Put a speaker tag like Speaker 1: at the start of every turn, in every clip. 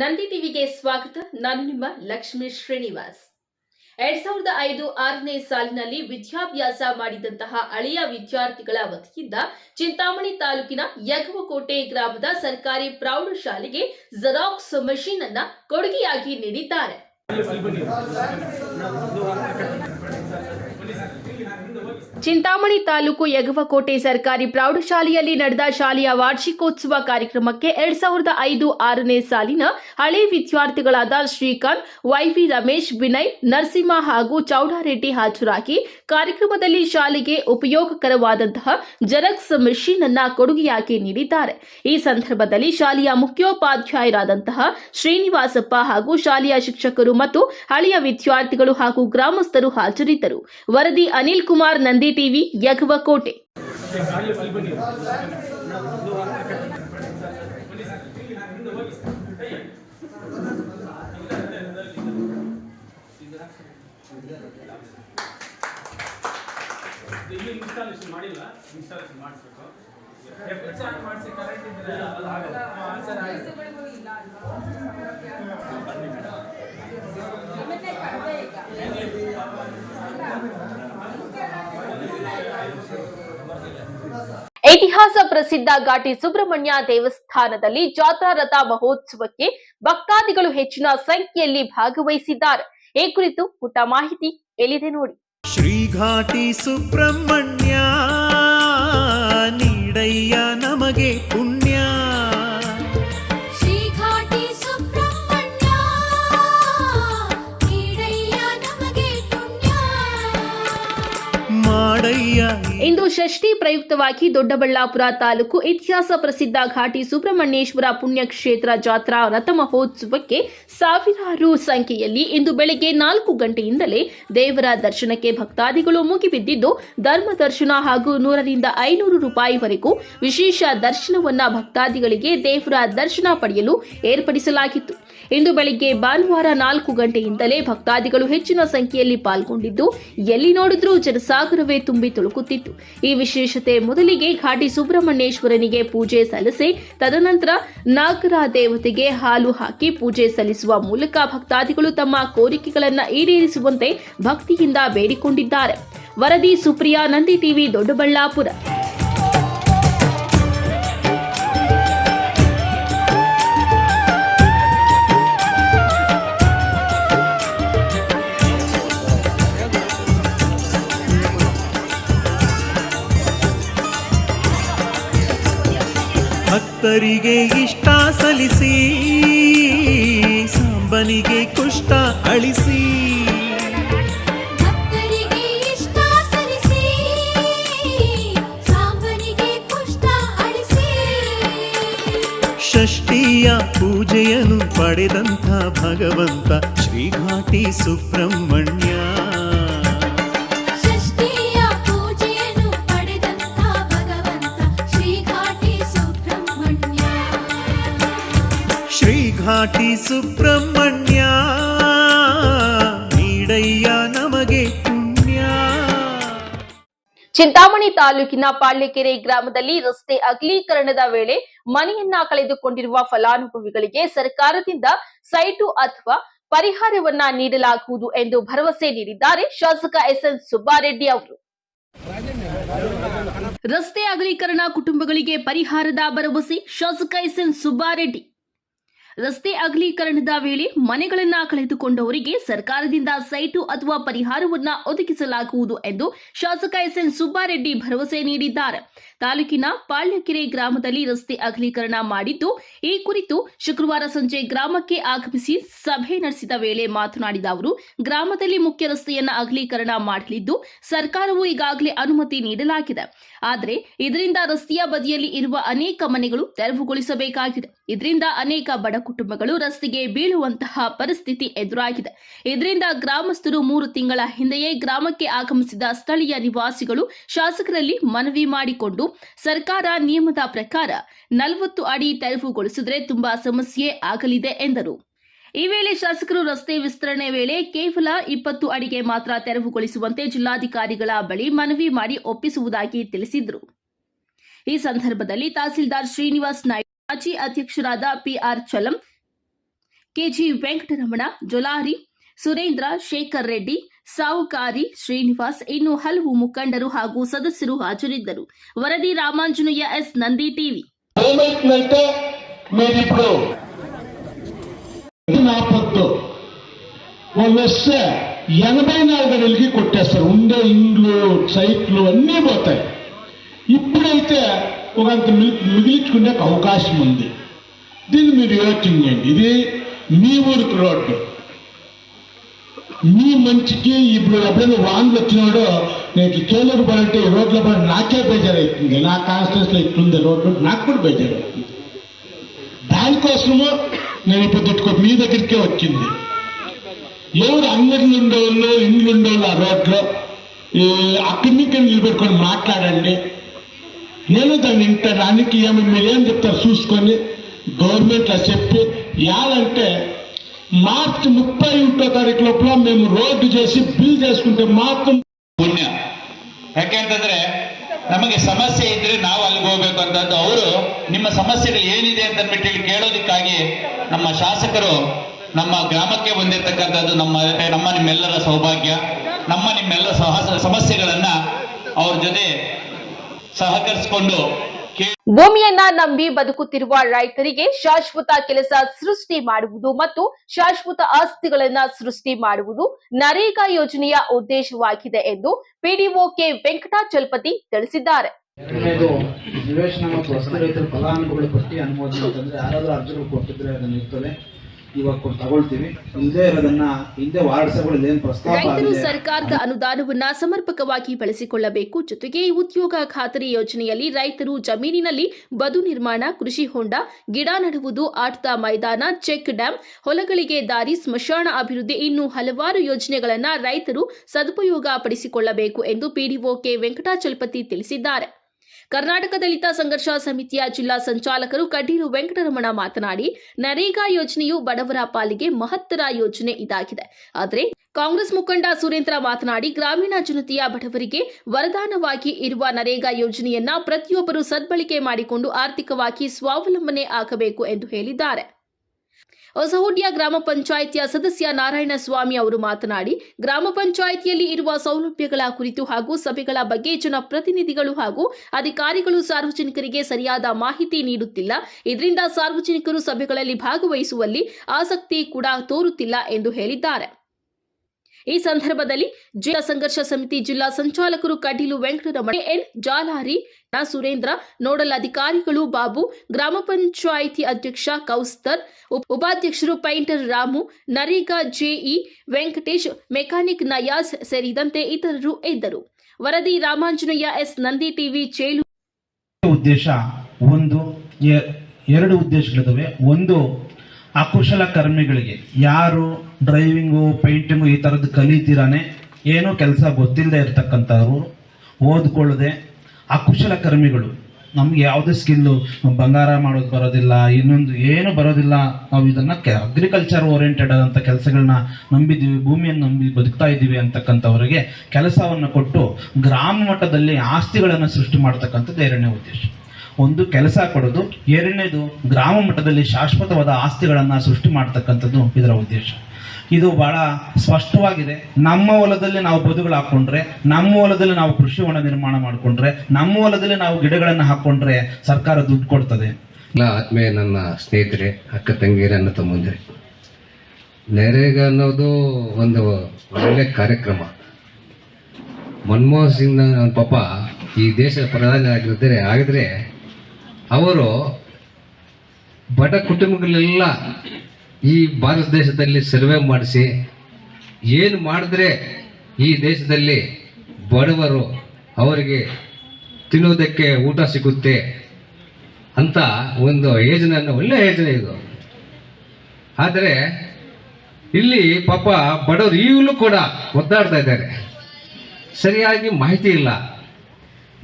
Speaker 1: ನಂದಿ ಟಿವಿಗೆ ಸ್ವಾಗತ. ನಾನು ನಿಮ್ಮ ಲಕ್ಷ್ಮೀ ಶ್ರೀನಿವಾಸ್. ಎರಡ್ ಸಾವಿರದ ಐದು ಆರನೇ ಸಾಲಿನಲ್ಲಿ ವಿದ್ಯಾಭ್ಯಾಸ ಮಾಡಿದಂತಹ ಅಳಿಯ ವಿದ್ಯಾರ್ಥಿಗಳ ವತಿಯಿಂದ ಚಿಂತಾಮಣಿ ತಾಲೂಕಿನ ಯಗವಕೋಟೆ ಗ್ರಾಮದ ಸರ್ಕಾರಿ ಪ್ರೌಢಶಾಲೆಗೆ ಜೆರಾಕ್ಸ್ ಮಷೀನ್ ಅನ್ನ ಕೊಡುಗೆಯಾಗಿ ನೀಡಿದ್ದಾರೆ. ಚಿಂತಾಮಣಿ ತಾಲೂಕು ಯಗವಕೋಟೆ ಸರ್ಕಾರಿ ಪ್ರೌಢಶಾಲೆಯಲ್ಲಿ ನಡೆದ ಶಾಲೆಯ ವಾರ್ಷಿಕೋತ್ಸವ ಕಾರ್ಯಕ್ರಮಕ್ಕೆ ಎರಡ್ ಸಾವಿರದ ಐದು ಆರನೇ ಸಾಲಿನ ಹಳೆ ವಿದ್ಯಾರ್ಥಿಗಳಾದ ಶ್ರೀಕಾಂತ್, ವೈವಿ ರಮೇಶ್, ವಿನಯ್, ನರಸಿಂಹ ಹಾಗೂ ಚೌಡಾರೆಡ್ಡಿ ಹಾಜರಾಗಿ ಕಾರ್ಯಕ್ರಮದಲ್ಲಿ ಶಾಲೆಗೆ ಉಪಯೋಗಕರವಾದಂತಹ ಜೆರಾಕ್ಸ್ ಮೆಷಿನ್ ಅನ್ನ ಕೊಡುಗೆಯಾಗಿ ನೀಡಿದ್ದಾರೆ. ಈ ಸಂದರ್ಭದಲ್ಲಿ ಶಾಲೆಯ ಮುಖ್ಯೋಪಾಧ್ಯಾಯರಾದಂತಹ ಶ್ರೀನಿವಾಸಪ್ಪ ಹಾಗೂ ಶಾಲೆಯ ಶಿಕ್ಷಕರು ಮತ್ತು ಹಳೆಯ ವಿದ್ಯಾರ್ಥಿಗಳು ಹಾಗೂ ಗ್ರಾಮಸ್ಥರು ಹಾಜರಿದ್ದರು. ವರದಿ ಅನಿಲ್ ಕುಮಾರ್ ನಂದಿ ಟಿವಿ ಯಗವಕೋಟೆ
Speaker 2: ಇಲ್ಲಿ ಇನ್ಸ್ಟಾಲೇಷನ್ ಮಾಡಿಲ್ಲ ಇನ್ಸ್ಟಾಲೇಷನ್ ಮಾಡಿಸ್ಬೇಕು ಎಫ್ ಆನ್ ಮಾಡಿಸಿ ಕರೆಂಟ್ ಇದ್ರೆ ಅದು ಆಗಲ್ಲ
Speaker 1: ಇತಿಹಾಸ ಪ್ರಸಿದ್ಧ ಘಾಟಿ ಸುಬ್ರಹ್ಮಣ್ಯ ದೇವಸ್ಥಾನದಲ್ಲಿ ಜಾತ್ರಾ ರಥ ಮಹೋತ್ಸವಕ್ಕೆ ಭಕ್ತಾದಿಗಳು ಹೆಚ್ಚಿನ ಸಂಖ್ಯೆಯಲ್ಲಿ ಭಾಗವಹಿಸಿದ್ದಾರೆ. ಈ ಕುರಿತು ಪುಟ ಮಾಹಿತಿ ಎಲ್ಲಿದೆ ನೋಡಿ.
Speaker 3: ಶ್ರೀ
Speaker 4: ಘಾಟಿ ಸುಬ್ರಹ್ಮಣ್ಯ, ನೀಡಯ್ಯ ನಮಗೆ ಪುಣ್ಯ
Speaker 1: ಪ್ರಯುಕ್ತವಾಗಿ ದೊಡ್ಡಬಳ್ಳಾಪುರ ತಾಲೂಕು ಇತಿಹಾಸ ಪ್ರಸಿದ್ಧ ಘಾಟಿ ಸುಬ್ರಹ್ಮಣ್ಯೇಶ್ವರ ಪುಣ್ಯಕ್ಷೇತ್ರ ಜಾತ್ರಾ ರಥ ಮಹೋತ್ಸವಕ್ಕೆ ಸಾವಿರಾರು ಸಂಖ್ಯೆಯಲ್ಲಿ ಇಂದು ಬೆಳಗ್ಗೆ ನಾಲ್ಕು ಗಂಟೆಯಿಂದಲೇ ದೇವರ ದರ್ಶನಕ್ಕೆ ಭಕ್ತಾದಿಗಳು ಮುಗಿಬಿದ್ದಿದ್ದು, ಧರ್ಮ ದರ್ಶನ ಹಾಗೂ ನೂರರಿಂದ ಐನೂರು ರೂಪಾಯಿವರೆಗೂ ವಿಶೇಷ ದರ್ಶನವನ್ನ ಭಕ್ತಾದಿಗಳಿಗೆ ದೇವರ ದರ್ಶನ ಪಡೆಯಲು ಏರ್ಪಡಿಸಲಾಗಿತ್ತು. ಇಂದು ಬೆಳಿಗ್ಗೆ ಭಾನುವಾರ ನಾಲ್ಕು ಗಂಟೆಯಿಂದಲೇ ಭಕ್ತಾದಿಗಳು ಹೆಚ್ಚಿನ ಸಂಖ್ಯೆಯಲ್ಲಿ ಪಾಲ್ಗೊಂಡಿದ್ದು, ಎಲ್ಲಿ ನೋಡಿದ್ರೂ ಜನಸಾಗರವೇ ತುಂಬಿ ತುಳುಕುತ್ತಿತ್ತು. ಈ ವಿಶೇಷತೆ ಮೊದಲಿಗೆ ಘಾಟಿ ಸುಬ್ರಹ್ಮಣ್ಯೇಶ್ವರನಿಗೆ ಪೂಜೆ ಸಲ್ಲಿಸಿ, ತದನಂತರ ನಾಗರ ದೇವತೆಗೆ ಹಾಲು ಹಾಕಿ ಪೂಜೆ ಸಲ್ಲಿಸುವ ಮೂಲಕ ಭಕ್ತಾದಿಗಳು ತಮ್ಮ ಕೋರಿಕೆಗಳನ್ನು ಈಡೇರಿಸುವಂತೆ ಭಕ್ತಿಯಿಂದ ಬೇಡಿಕೊಂಡಿದ್ದಾರೆ. ವರದಿ ಸುಪ್ರಿಯಾ, ನಂದಿ ಟಿವಿ, ದೊಡ್ಡಬಳ್ಳಾಪುರ.
Speaker 3: ಭಕ್ತರಿಗೆ ಇಷ್ಟ ಸಲ್ಲಿಸಿ ಸಾಂಬನಿಗೆ ಕುಷ್ಟ ಅಳಿಸಿ.
Speaker 4: ಭಕ್ತರಿಗೆ ಇಷ್ಟ ಸರಿಸಿ ಸಾಂಬನಿಗೆ ಕುಷ್ಟ ಅಳಿಸಿ.
Speaker 3: ಷಷ್ಠಿಯ ಪೂಜೆಯನ್ನು ಪಡೆದಂಥ ಭಗವಂತ ಶ್ರೀಘಾಟಿ ಸುಬ್ರಹ್ಮಣ್ಯ.
Speaker 4: ಶ್ರೀಘಾಟಿ ಸುಬ್ರಹ್ಮಣ್ಯ
Speaker 3: ನೀಡಯ್ಯ ನಮಗೆ ಪುಣ್ಯ.
Speaker 1: ಚಿಂತಾಮಣಿ ತಾಲೂಕಿನ ಪಾಳ್ಯಕೆರೆ ಗ್ರಾಮದಲ್ಲಿ ರಸ್ತೆ ಅಗಲೀಕರಣದ ವೇಳೆ ಮನೆಯನ್ನ ಕಳೆದುಕೊಂಡಿರುವ ಫಲಾನುಭವಿಗಳಿಗೆ ಸರ್ಕಾರದಿಂದ ಸೈಟು ಅಥವಾ ಪರಿಹಾರವನ್ನ ನೀಡಲಾಗುವುದು ಎಂದು ಭರವಸೆ ನೀಡಿದ್ದಾರೆ ಶಾಸಕ ಎಸ್ಎನ್ ಸುಬ್ಬಾರೆಡ್ಡಿ ಅವರು. ರಸ್ತೆ ಅಗಲೀಕರಣ ಕುಟುಂಬಗಳಿಗೆ ಪರಿಹಾರದ ಭರವಸೆ ಶಾಸಕ ಎಸ್ಎನ್ ಸುಬ್ಬಾರೆಡ್ಡಿ. ರಸ್ತೆ ಅಗಲೀಕರಣದ ವೇಳೆ ಮನೆಗಳನ್ನ ಕಳೆದುಕೊಂಡವರಿಗೆ ಸರ್ಕಾರದಿಂದ ಸೈಟು ಅಥವಾ ಪರಿಹಾರವನ್ನ ಒದಗಿಸಲಾಗುವುದು ಎಂದು ಶಾಸಕ ಎಸ್ಎನ್ ಸುಬ್ಬಾರೆಡ್ಡಿ ಭರವಸೆ ನೀಡಿದ್ದಾರೆ. ತಾಲೂಕಿನ ಪಾಳ್ಯಕೆರೆ ಗ್ರಾಮದಲ್ಲಿ ರಸ್ತೆ ಅಗಲೀಕರಣ ಮಾಡಿದ್ದು, ಈ ಕುರಿತು ಶುಕ್ರವಾರ ಸಂಜೆ ಗ್ರಾಮಕ್ಕೆ ಆಗಮಿಸಿ ಸಭೆ ನಡೆಸಿದ ವೇಳೆ ಮಾತನಾಡಿದ ಅವರು, ಗ್ರಾಮದಲ್ಲಿ ಮುಖ್ಯ ರಸ್ತೆಯನ್ನ ಅಗಲೀಕರಣ ಮಾಡಲಿದ್ದು, ಸರ್ಕಾರವು ಈಗಾಗಲೇ ಅನುಮತಿ ನೀಡಲಾಗಿದೆ. ಆದರೆ ಇದರಿಂದ ರಸ್ತೆಯ ಬದಿಯಲ್ಲಿ ಇರುವ ಅನೇಕ ಮನೆಗಳು ತೆರವುಗೊಳಿಸಬೇಕಾಗಿದೆ. ಇದರಿಂದ ಅನೇಕ ಬಡ ಕುಟುಂಬಗಳು ರಸ್ತೆಗೆ ಬೀಳುವಂತಹ ಪರಿಸ್ಥಿತಿ ಎದುರಾಗಿದೆ. ಇದರಿಂದ ಗ್ರಾಮಸ್ಥರು ಮೂರು ತಿಂಗಳ ಹಿಂದೆಯೇ ಗ್ರಾಮಕ್ಕೆ ಆಗಮಿಸಿದ ಸ್ಥಳೀಯ ನಿವಾಸಿಗಳು ಶಾಸಕರಲ್ಲಿ ಮನವಿ ಮಾಡಿಕೊಂಡು ಸರ್ಕಾರ ನಿಯಮದ ಪ್ರಕಾರ ನಲವತ್ತು ಅಡಿ ತೆರವುಗೊಳಿಸಿದ್ರೆ ತುಂಬಾ ಸಮಸ್ಯೆ ಆಗಲಿದೆ ಎಂದರು. ಈ ವೇಳೆ ಶಾಸಕರು ರಸ್ತೆ ವಿಸ್ತರಣೆ ವೇಳೆ ಕೇವಲ ಇಪ್ಪತ್ತು ಅಡಿಗೆ ಮಾತ್ರ ತೆರವುಗೊಳಿಸುವಂತೆ ಜಿಲ್ಲಾಧಿಕಾರಿಗಳ ಬಳಿ ಮನವಿ ಮಾಡಿ ಒಪ್ಪಿಸುವುದಾಗಿ ತಿಳಿಸಿದರು. ಈ ಸಂದರ್ಭದಲ್ಲಿ ತಹಸೀಲ್ದಾರ್ ಶ್ರೀನಿವಾಸ್ ನಾಯ್ಡು ಮಾಜಿ ಅಧ್ಯಕ್ಷರಾದ ಪಿಆರ್ ಚಲಂ ಕೆಜಿ ವೆಂಕಟರಮಣ ಜೊಲಾರಿ ಸುರೇಂದ್ರ ಶೇಖರ್ ರೆಡ್ಡಿ ಸಾವುಕಾರಿ ಶ್ರೀನಿವಾಸ್ ಇನ್ನು ಹಲವು ಮುಖಂಡರು ಹಾಗೂ ಸದಸ್ಯರು ಹಾಜರಿದ್ದರು ವರದಿ Ramanjaneya S Nandi TV
Speaker 5: payment అంటే మీరు ఇప్పుడు నాపత్తు వాళ్ళు వస్తే ఎనభై నాలుగు అడుగులకి కొట్టేస్తారు ఉండే ఇండ్లు సైట్లు అన్నీ పోతాయి ఇప్పుడైతే ఒకంత మిగిలించుకునే అవకాశం ఉంది. దీన్ని మీరు యోచన చేయండి. ఇది మీ ఊరికి రోడ్డు. మీ మంచికి ఇప్పుడు ఎప్పుడైనా వాన్లు వచ్చినాడో నేను కేలూరు పడంటే ఈ రోడ్ల పడి నాకే బేజారు అవుతుంది నా కాన్స్టిట్యూన్స్లో ఇట్లుంది రోడ్డు నాకు కూడా బేజారు అవుతుంది దానికోసము నేను ఇప్పుడు తిట్టుకో మీ దగ్గరికే వచ్చింది. ఎవరు అంగళ్ళు ఉండేవాళ్ళు ఇండ్లు ఉండేవాళ్ళు ఆ రోడ్లో ఈ అక్కడి నుంచి నిలబెట్టుకొని మాట్లాడండి. నేను దాన్ని వింటడానికి ఏమి మీరేం చెప్తారు చూసుకొని గవర్నమెంట్లో చెప్పి యాలంటే మార్చి ముప్పై ఒకటో తారీఖు లోపల మేము రోడ్డు చేసి బిల్ చేసుకుంటే మాత్రం
Speaker 6: ಪುಣ್ಯ ಯಾಕೆಂತಂದ್ರೆ ನಮಗೆ ಸಮಸ್ಯೆ ಇದ್ರೆ ನಾವು ಅಲ್ಲಿಗೆ ಹೋಗ್ಬೇಕು ಅಂತದ್ದು ಅವರು ನಿಮ್ಮ ಸಮಸ್ಯೆಗಳು ಏನಿದೆ ಅಂತ ಅಂದ್ಬಿಟ್ಟು ಹೇಳಿ ಕೇಳೋದಕ್ಕಾಗಿ ನಮ್ಮ ಶಾಸಕರು ನಮ್ಮ ಗ್ರಾಮಕ್ಕೆ ಬಂದಿರತಕ್ಕಂಥದ್ದು ನಮ್ಮ ನಮ್ಮ ನಿಮ್ಮೆಲ್ಲರ ಸೌಭಾಗ್ಯ ನಮ್ಮ ನಿಮ್ಮೆಲ್ಲ ಸಹ ಸಮಸ್ಯೆಗಳನ್ನ ಅವ್ರ ಜೊತೆ ಸಹಕರಿಸಿಕೊಂಡು
Speaker 7: ಭೂಮಿಯನ್ನ ನಂಬಿ ಬದುಕುತ್ತಿರುವ ರೈತರಿಗೆ ಶಾಶ್ವತ ಕೆಲಸ ಸೃಷ್ಟಿ ಮಾಡುವುದು ಮತ್ತು ಶಾಶ್ವತ ಆಸ್ತಿಗಳನ್ನ ಸೃಷ್ಟಿ ಮಾಡುವುದು ನರೇಗಾ ಯೋಜನೆಯ ಉದ್ದೇಶವಾಗಿದೆ ಎಂದು ಪಿಡಿಒ ಕೆ ವೆಂಕಟಾಚಲಪತಿ ತಿಳಿಸಿದ್ದಾರೆ.
Speaker 8: ಎರಡನೇದು ನಿವೇಶನ ಮತ್ತು ವಸತಿ ರೈತರ ಫಲಾನುಭವಿಗಳ ಪಟ್ಟಿ ಅನುಮೋದನೆ ಅಂತಂದ್ರೆ ಯಾರಾದ್ರೂ ಅರ್ಜಿಗಳು ಕೊಟ್ಟಿದ್ರೆ ಅದನ್ನ ಇರ್ತದೆ. ಇವಾಗ ಕೊಟ್ಟು ತಗೊಳ್ತೀವಿ. ಇಲ್ಲದೆ ಇರೋದನ್ನ ಹಿಂದೆ ವಾರ್ಡ್ ಸಭೆಗಳಲ್ಲಿ ಏನ್ ಪ್ರಸ್ತಾಪ
Speaker 1: ರೈತರು ಸರ್ಕಾರದ ಅನುದಾನವನ್ನ ಸಮರ್ಪಕವಾಗಿ ಬಳಸಿಕೊಳ್ಳಬೇಕು. ಜೊತೆಗೆ ಉದ್ಯೋಗ ಖಾತರಿ ಯೋಜನೆಯಲ್ಲಿ ರೈತರು ಜಮೀನಿನಲ್ಲಿ ಬದು ನಿರ್ಮಾಣ ಕೃಷಿ ಹೊಂಡ ಗಿಡ ನೆಡುವುದು ಆಟದ ಮೈದಾನ ಚೆಕ್ ಡ್ಯಾಂ ಹೊಲಗಳಿಗೆ ದಾರಿ ಸ್ಮಶಾನ ಅಭಿವೃದ್ಧಿ ಇನ್ನೂ ಹಲವಾರು ಯೋಜನೆಗಳನ್ನ ರೈತರು ಸದುಪಯೋಗ ಪಡಿಸಿಕೊಳ್ಳಬೇಕು ಎಂದು ಪಿಡಿಒ ಕೆ ವೆಂಕಟಾಚಲಪತಿ ತಿಳಿಸಿದ್ದಾರೆ. ಕರ್ನಾಟಕ ದಲಿತ ಸಂಘರ್ಷ ಸಮಿತಿಯ ಜಿಲ್ಲಾ ಸಂಚಾಲಕರು ಕಡೀರು ವೆಂಕಟರಮಣ ಮಾತನಾಡಿ, ನರೇಗಾ ಯೋಜನೆಯು ಬಡವರ ಪಾಲಿಗೆ ಮಹತ್ತರ ಯೋಜನೆ ಇದಾಗಿದೆ. ಆದರೆ ಕಾಂಗ್ರೆಸ್ ಮುಖಂಡ ಸುರೇಂದ್ರ ಮಾತನಾಡಿ, ಗ್ರಾಮೀಣ ಜನತೆಯ ಬಡವರಿಗೆ ವರದಾನವಾಗಿ ಇರುವ ನರೇಗಾ ಯೋಜನೆಯನ್ನ ಪ್ರತಿಯೊಬ್ಬರು ಸದ್ಬಳಕೆ ಮಾಡಿಕೊಂಡು ಆರ್ಥಿಕವಾಗಿ ಸ್ವಾವಲಂಬನೆ ಆಗಬೇಕು ಎಂದು ಹೇಳಿದ್ದಾರೆ. ಹೊಸಹುಡ್ಯ ಗ್ರಾಮ ಪಂಚಾಯಿತಿಯ ಸದಸ್ಯ ನಾರಾಯಣಸ್ವಾಮಿ ಅವರು ಮಾತನಾಡಿ, ಗ್ರಾಮ ಪಂಚಾಯಿತಿಯಲ್ಲಿ ಇರುವ ಸೌಲಭ್ಯಗಳ ಕುರಿತು ಹಾಗೂ ಸಭೆಗಳ ಬಗ್ಗೆ ಜನಪ್ರತಿನಿಧಿಗಳು ಹಾಗೂ ಅಧಿಕಾರಿಗಳು ಸಾರ್ವಜನಿಕರಿಗೆ ಸರಿಯಾದ ಮಾಹಿತಿ ನೀಡುತ್ತಿಲ್ಲ. ಇದರಿಂದ ಸಾರ್ವಜನಿಕರು ಸಭೆಗಳಲ್ಲಿ ಭಾಗವಹಿಸುವಲ್ಲಿ ಆಸಕ್ತಿ ಕೂಡ ತೋರುತ್ತಿಲ್ಲ ಎಂದು ಹೇಳಿದ್ದಾರೆ. ಈ ಸಂದರ್ಭದಲ್ಲಿ ಜಿಲ್ಲಾ ಸಂಘರ್ಷ ಸಮಿತಿ ಜಿಲ್ಲಾ ಸಂಚಾಲಕರು ಕಟೀಲು ವೆಂಕಟರಮಣ, ಎನ್ ಜಾಲಾರಿ ಸುರೇಂದ್ರ, ನೋಡಲ್ ಅಧಿಕಾರಿಗಳು ಬಾಬು, ಗ್ರಾಮ ಪಂಚಾಯಿತಿ ಅಧ್ಯಕ್ಷ ಕೌಸ್ತರ್, ಉಪ- ಉಪಾಧ್ಯಕ್ಷರು painter Ramu, NREGA JE Venkatesh mechanic Nayaz ಸೇರಿದಂತೆ ಇತರರು ಇದ್ದರು. ವರದಿ ರಾಮಾಂಜನೇಯ ಎಸ್ ನಂದಿ ಟಿವಿ ಚೇಲು
Speaker 8: ಉದ್ದೇಶ ಒಂದು ಎರಡು ಉದ್ದೇಶಗಳಿದಾವೆ ಒಂದು, ಅಕುಶಲ ಕರ್ಮಿಗಳಿಗೆ ಯಾರು ಡ್ರೈವಿಂಗು, ಪೇಂಟಿಂಗು ಈ ಥರದ್ದು ಕಲಿತೀರಾನೆ. ಏನೂ ಕೆಲಸ ಗೊತ್ತಿಲ್ಲದೆ ಇರ್ತಕ್ಕಂಥವ್ರು. ಓದ್ಕೊಳ್ಳದೆ ಅಕುಶಲ ಕರ್ಮಿಗಳು. ನಮ್ಗೆ ಯಾವುದೇ ಸ್ಕಿಲ್ಲು, ಬಂಗಾರ ಮಾಡೋದು ಬರೋದಿಲ್ಲ, ಇನ್ನೊಂದು ಏನು ಬರೋದಿಲ್ಲ. ನಾವು ಇದನ್ನ ಅಗ್ರಿಕಲ್ಚರ್ ಓರಿಯೆಂಟೆಡ್ ಆದಂಥ ಕೆಲಸಗಳನ್ನ ನಂಬಿದ್ದೀವಿ, ಭೂಮಿಯನ್ನು ನಂಬಿ ಬದುಕ್ತಾ ಇದ್ದೀವಿ ಅಂತಕ್ಕಂಥವರಿಗೆ ಕೆಲಸವನ್ನು ಕೊಟ್ಟು ಗ್ರಾಮ ಮಟ್ಟದಲ್ಲಿ ಆಸ್ತಿಗಳನ್ನು ಸೃಷ್ಟಿ ಮಾಡ್ತಕ್ಕಂಥದ್ದು ಎರಡನೇ ಉದ್ದೇಶ. ಒಂದು ಕೆಲಸ ಕೊಡೋದು. ಎರಡನೇದು ಗ್ರಾಮ ಮಟ್ಟದಲ್ಲಿ ಶಾಶ್ವತವಾದ ಆಸ್ತಿಗಳನ್ನು ಸೃಷ್ಟಿ ಮಾಡ್ತಕ್ಕಂಥದ್ದು ಇದರ ಉದ್ದೇಶ. ಇದು ಬಹಳ ಸ್ಪಷ್ಟವಾಗಿದೆ. ನಮ್ಮ ಹೊಲದಲ್ಲಿ ನಾವು ಬದುಗಳು ಹಾಕೊಂಡ್ರೆ, ನಮ್ಮ ಹೊಲದಲ್ಲಿ ನಾವು ಕೃಷಿ ಹೊಣ ನಿರ್ಮಾಣ ಮಾಡಿಕೊಂಡ್ರೆ, ನಮ್ಮ ಹೊಲದಲ್ಲಿ ನಾವು ಗಿಡಗಳನ್ನು ಹಾಕೊಂಡ್ರೆ ಸರ್ಕಾರ ದುಡ್ಡು ಕೊಡ್ತದೆ.
Speaker 9: ಆತ್ಮೀಯ ನನ್ನ ಸ್ನೇಹಿತರೆ, ಅಕ್ಕ ತಂಗಿಯರ ತಮ್ಮಂದಿರೆ. ನರೇಗಾ ಅನ್ನೋದು ಒಂದು ಒಳ್ಳೆ ಕಾರ್ಯಕ್ರಮ. ಮನಮೋಹನ್ ಸಿಂಗ್ ನನ್ನ ಪಾಪ ಈ ದೇಶದ ಪ್ರಧಾನಿ ಆಗಿರ್ತಾರೆ ಆಗಿದ್ರೆ ಅವರು ಬಡ ಕುಟುಂಬಗಳೆಲ್ಲ ಈ ಭಾರತ ದೇಶದಲ್ಲಿ ಸರ್ವೆ ಮಾಡಿಸಿ ಏನು ಮಾಡಿದ್ರೆ ಈ ದೇಶದಲ್ಲಿ ಬಡವರು ಅವರಿಗೆ ತಿನ್ನೋದಕ್ಕೆ ಊಟ ಸಿಗುತ್ತೆ ಅಂತ ಒಂದು ಯೋಜನೆಯನ್ನು ಒಳ್ಳೆಯ ಯೋಜನೆ ಇದು. ಆದರೆ ಇಲ್ಲಿ ಪಾಪ ಬಡವರು ಈಗಲೂ ಕೂಡ ಒದ್ದಾಡ್ತಾ ಇದ್ದಾರೆ. ಸರಿಯಾಗಿ ಮಾಹಿತಿ ಇಲ್ಲ.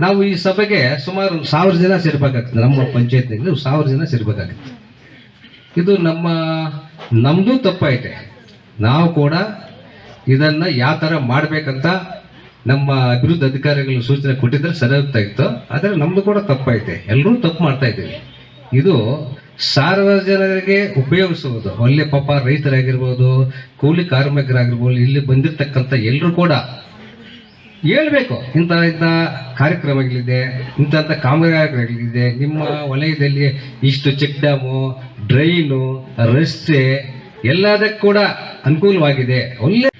Speaker 9: ನಾವು ಈ ಸಭೆಗೆ ಸುಮಾರು ಸಾವಿರ ಜನ ಸೇರ್ಬೇಕಾಗ್ತದೆ. ನಮ್ಮ ಪಂಚಾಯತ್ನಲ್ಲಿ ಸಾವಿರ ಜನ ಸೇರ್ಬೇಕಾಗುತ್ತೆ ಇದು ನಮ್ಮ ನಮ್ಮದು ತಪ್ಪೈತೆ ನಾವು ಕೂಡ ಇದನ್ನು ಯಾವ ಥರ ಮಾಡಬೇಕಂತ ನಮ್ಮ ಅಭಿವೃದ್ಧಿ ಅಧಿಕಾರಿಗಳು ಸೂಚನೆ ಕೊಟ್ಟಿದ್ರೆ ಸರಿ ಹೋಗ್ತಾ ಇತ್ತು ಆದರೆ ನಮ್ಮದು ಕೂಡ ತಪ್ಪೈತೆ ಎಲ್ಲರೂ ತಪ್ಪು ಮಾಡ್ತಾ ಇದ್ದೀವಿ. ಇದು ಸಾರ್ವಜನಿಕರಿಗೆ ಉಪಯೋಗಿಸುವುದು. ಒಳ್ಳೆ ಪಾಪ ರೈತರಾಗಿರ್ಬೋದು, ಕೂಲಿ ಕಾರ್ಮಿಕರಾಗಿರ್ಬೋದು, ಇಲ್ಲಿ ಬಂದಿರತಕ್ಕಂಥ ಎಲ್ಲರೂ ಕೂಡ ಹೇಳ್ಬೇಕು. ಇಂಥ ಇಂಥ ಕಾರ್ಯಕ್ರಮಗಳಿದೆ, ಇಂಥ ಕಾಮಗಾರಿಗಳಿದೆ. ನಿಮ್ಮ ವಲಯದಲ್ಲಿ ಇಷ್ಟು ಚೆಕ್ ಡ್ಯಾಮು ಡ್ರೈನು ರಸ್ತೆ ಎಲ್ಲದಕ್ಕೂ ಕೂಡ ಅನುಕೂಲವಾಗಿದೆ. ಒಳ್ಳೆ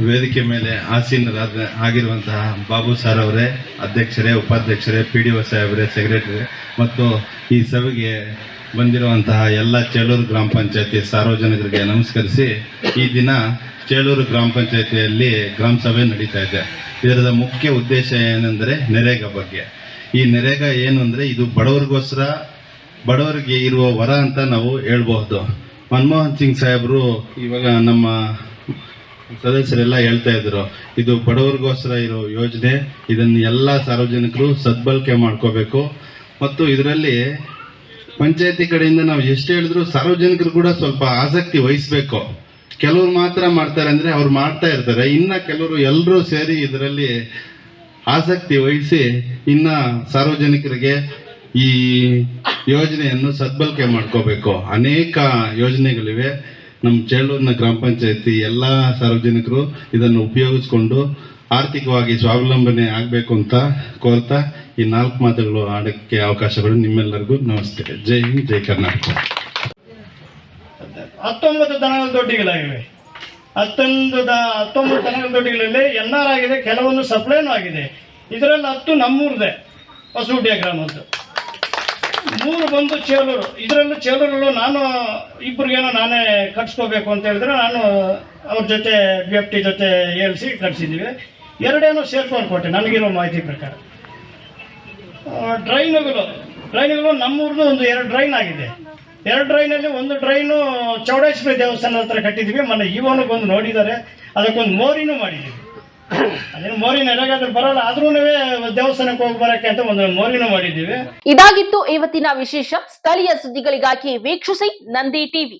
Speaker 10: ವೇದಿಕೆ ಮೇಲೆ ಆಸೀನರಾದ ಆಗಿರುವಂತಹ ಬಾಬು ಸರ್ ಅವರೇ, ಅಧ್ಯಕ್ಷರೇ, ಉಪಾಧ್ಯಕ್ಷರೇ, ಪಿ ಡಿ ಒ ಸಾಹೇಬರೇ, ಸೆಕ್ರೆಟರಿ, ಮತ್ತು ಈ ಸಭೆಗೆ ಬಂದಿರುವಂತಹ ಎಲ್ಲ ಚೇಳೂರು ಗ್ರಾಮ ಪಂಚಾಯತಿ ಸಾರ್ವಜನಿಕರಿಗೆ ನಮಸ್ಕರಿಸಿ, ಈ ದಿನ ಚೇಳೂರು ಗ್ರಾಮ ಪಂಚಾಯತಿಯಲ್ಲಿ ಗ್ರಾಮ ಸಭೆ ನಡೀತಾ ಇದೆ. ಇದರ ಮುಖ್ಯ ಉದ್ದೇಶ ಏನೆಂದರೆ ನೆರೇಗಾ ಬಗ್ಗೆ. ಈ ನೆರೇಗಾ ಏನು ಅಂದರೆ ಇದು ಬಡವರಿಗೋಸ್ಕರ, ಬಡವರಿಗೆ ಇರುವ ವರ ಅಂತ ನಾವು ಹೇಳ್ಬಹುದು. ಮನಮೋಹನ್ ಸಿಂಗ್ ಸಾಹೇಬರು ಇವಾಗ ನಮ್ಮ ಸದಸ್ಯರೆಲ್ಲ ಹೇಳ್ತಾ ಇದ್ರು, ಇದು ಬಡವರಿಗೋಸ್ಕರ ಇರೋ ಯೋಜನೆ, ಇದನ್ನು ಎಲ್ಲ ಸಾರ್ವಜನಿಕರು ಸದ್ಬಳಕೆ ಮಾಡ್ಕೋಬೇಕು. ಮತ್ತು ಇದರಲ್ಲಿ ಪಂಚಾಯತಿ ಕಡೆಯಿಂದ ನಾವು ಎಷ್ಟು ಹೇಳಿದ್ರು ಸಾರ್ವಜನಿಕರು ಕೂಡ ಸ್ವಲ್ಪ ಆಸಕ್ತಿ ವಹಿಸ್ಬೇಕು. ಕೆಲವರು ಮಾತ್ರ ಮಾಡ್ತಾರೆ ಅಂದ್ರೆ ಅವ್ರು ಮಾಡ್ತಾ ಇರ್ತಾರೆ. ಇನ್ನ ಕೆಲವರು ಎಲ್ಲರೂ ಸೇರಿ ಇದರಲ್ಲಿ ಆಸಕ್ತಿ ವಹಿಸಿ ಇನ್ನ ಸಾರ್ವಜನಿಕರಿಗೆ ಈ ಯೋಜನೆಯನ್ನು ಸದ್ಬಳಕೆ ಮಾಡ್ಕೋಬೇಕು. ಅನೇಕ ಯೋಜನೆಗಳಿವೆ. ನಮ್ಮ ಚೇಳೂರಿನ ಗ್ರಾಮ ಪಂಚಾಯತಿ ಎಲ್ಲ ಸಾರ್ವಜನಿಕರು ಇದನ್ನು ಉಪಯೋಗಿಸ್ಕೊಂಡು ಆರ್ಥಿಕವಾಗಿ ಸ್ವಾವಲಂಬನೆ ಆಗಬೇಕು ಅಂತ ಕೋರ್ತಾ ಈ ನಾಲ್ಕು ಮಾತುಗಳು ಆಡಕ್ಕೆ ಅವಕಾಶಗಳು ನಿಮ್ಮೆಲ್ಲರಿಗೂ ನಮಸ್ತೆ. ಜೈ ಹಿಂದ್, ಜೈ ಕರ್ನಾಟಕ.
Speaker 11: ಹತ್ತೊಂಬತ್ತು ದನಗಳ ದೊಡ್ಡಿಗಳಾಗಿವೆ. ಹತ್ತೊಂದು ದ, ಹತ್ತೊಂಬತ್ತು ದನಗಳ ದೊಡ್ಡಿಗಳಲ್ಲಿ ಎನ್ ಆರ್ ಆಗಿದೆ, ಕೆಲವೊಂದು ಸಪ್ಲೈನೂ ಆಗಿದೆ. ಇದರಲ್ಲಿ ಹತ್ತು ನಮ್ಮೂರದೇ ಹೊಸಗುಡ್ಡಿಯ ಗ್ರಾಮದ್ದು. ಮೂರು ಬಂದು ಚೇಲೂರು. ಇದರಲ್ಲೂ ಚೇಲೂರಲ್ಲೂ ನಾನು ಇಬ್ಬರಿಗೇನೋ ನಾನೇ ಕಟ್ಸ್ಕೋಬೇಕು ಅಂತ ಹೇಳಿದ್ರೆ ನಾನು ಅವ್ರ ಜೊತೆ ಬಿ ಎಫ್ ಟಿ ಜೊತೆ ಏಲ್ಸಿ ಕಟ್ಸಿದ್ದೀವಿ ಎರಡೇನೋ ಸೇರ್ಕೊಂಡು ಕೊಟ್ಟೆ, ನನಗಿರೋ ಮಾಹಿತಿ ಪ್ರಕಾರ. ಡ್ರೈನುಗಳು. ಡ್ರೈನುಗಳು ನಮ್ಮೂರ್ದು ಒಂದು ಎರಡು ಡ್ರೈನ್ ಆಗಿದೆ. ಎರಡು ಡ್ರೈನಲ್ಲಿ ಒಂದು ಡ್ರೈನು ಚೌಡೇಶ್ವರಿ ದೇವಸ್ಥಾನ ಹತ್ರ ಕಟ್ಟಿದ್ವಿ. ಮೊನ್ನೆ ಇವನು ಬಂದು ನೋಡಿದ್ದಾರೆ. ಅದಕ್ಕೊಂದು ಮೋರಿನೂ ಮಾಡಿದ್ದೀವಿ
Speaker 7: ಇದಾಗಿತ್ತು ಇವತ್ತಿನ ವಿಶೇಷ ಸ್ಥಳೀಯ ಸುದ್ದಿಗಳಿಗಾಗಿ ವೀಕ್ಷಿಸಿ ನಂದಿ ಟಿವಿ.